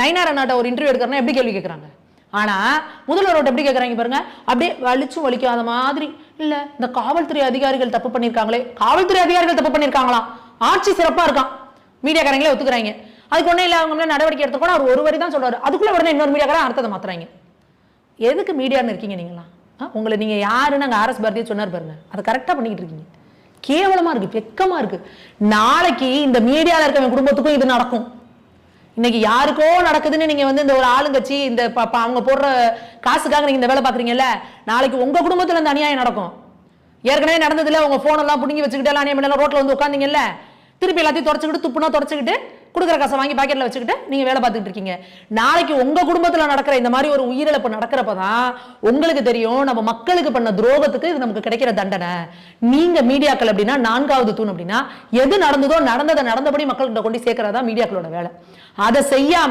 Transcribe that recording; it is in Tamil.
நைனார் அண்ணாட்ட ஒரு இன்டர்வியூ எடுக்கிறனா எப்படி கேள்வி கேட்குறாங்க ஆனால் முதல்வரோட எப்படி கேட்குறாங்க பாருங்க? அப்படியே வலிச்சும் வலிக்காத மாதிரி. இல்லை இந்த காவல்துறை அதிகாரிகள் தப்பு பண்ணியிருக்காங்களே காவல்துறை அதிகாரிகள் தப்பு பண்ணியிருக்காங்களாம் ஆட்சி சிறப்பாக இருக்கான் மீடியாக்காரங்களே ஒத்துக்கிறாங்க. அதுக்கு ஒன்றும் இல்லை அவங்க நடவடிக்கை எடுத்த கூட அவர் ஒரு வரி தான் சொல்வார் அதுக்குள்ளே உடனே இன்னொரு மீடியாக்காரன் அர்த்தத்தை மாத்துறாங்க. எதுக்கு மீடியான்னு இருக்கீங்க நீங்களா உங்களை நீங்கள் யாருன்னு அங்கே ஆர்எஸ் பாரதியை சொன்னார் பாருங்க. அதை கரெக்டாக பண்ணிக்கிட்டு இருக்கீங்க. கேவலமாக இருக்குது வெக்கமாக இருக்குது நாளைக்கு இந்த மீடியாவில் இருக்கவங்க குடும்பத்துக்கும் இது நடக்கும். இன்னைக்கு யாருக்கோ நடக்குதுன்னு நீங்க வந்து இந்த ஒரு ஆளுங்கட்சி இந்த ப- அவங்க போடுற காசுக்காக நீங்க இந்த வேலை பாக்குறீங்கல்ல நாளைக்கு உங்க குடும்பத்துல இந்த அநியாயம் நடக்கும். ஏற்கனவே நடந்ததுல உங்க போன் எல்லாம் புடுங்கி வச்சுக்கிட்டு எல்லாம் எல்லாம் ரோட்ல வந்து உட்காந்தீங்கல்ல திருப்பி எல்லாத்தையும் தொடச்சுக்கிட்டு துப்புனா தொடச்சுக்கிட்டு கொடுக்குற காசை வாங்கி பாக்கெட்ல வச்சுக்கிட்டு நீங்க வேலை பார்த்துட்டு இருக்கீங்க. நாளைக்கு உங்க குடும்பத்துல நடக்கிற இந்த மாதிரி ஒரு உயிரிழப்பு நடக்கிறப்ப தான் உங்களுக்கு தெரியும் நம்ம மக்களுக்கு பண்ண துரோகத்துக்கு இது நமக்கு கிடைக்கிற தண்டனை. நீங்க மீடியாக்கள் அப்படின்னா நான்காவது தூண் அப்படின்னா எது நடந்ததோ நடந்ததை நடந்தபடி மக்கள்கிட்ட கொண்டு சேர்க்கறதா மீடியாக்களோட வேலை. அதை செய்யாம